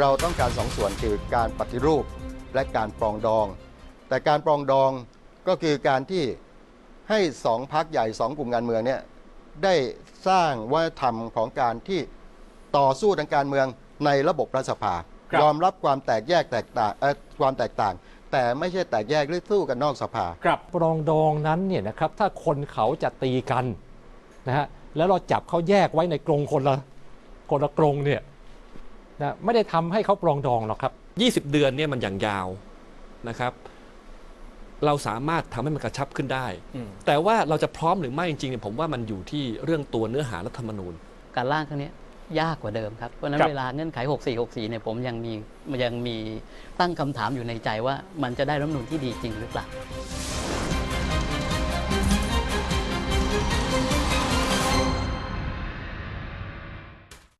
เราต้องการสองส่วนคือการปฏิรูปและการปรองดอง แต่การปรองดองก็คือการที่ให้สองพักใหญ่สองกลุ่มการเมืองเนี่ยได้สร้างวัฒนธรรมของการที่ต่อสู้ทางการเมืองในระบบรัฐสภาครับยอมรับความแตกแยกแตกต่างเอ่อความแตกต่าง แต่ไม่ใช่แตกแยกหรือสู้กันนอกสภาครับปรองดองนั้นเนี่ยนะครับถ้าคนเขาจะตีกันนะฮะแล้วเราจับเขาแยกไว้ในกรงคนละคนละกรงเนี่ย นะไม่ได้ทำให้เขาปรองดองหรอกครับ 20 เดือนเนี่ยมันอย่างยาวนะครับ เราสามารถทำให้มันกระชับขึ้นได้อืมแต่ว่าเราจะพร้อมหรือไม่จริงๆเนี่ยผมว่ามันอยู่ที่เรื่องตัวเนื้อหารัฐธรรมนูญ การร่างครั้งเนี้ยยากกว่าเดิมครับเพราะฉะนั้นครับเวลาเงื่อนไข 6464 เนี่ยผมยังมียังมีตั้งคำถามอยู่ในใจว่ามันจะได้รัฐธรรมนูญที่ดีจริงหรือเปล่า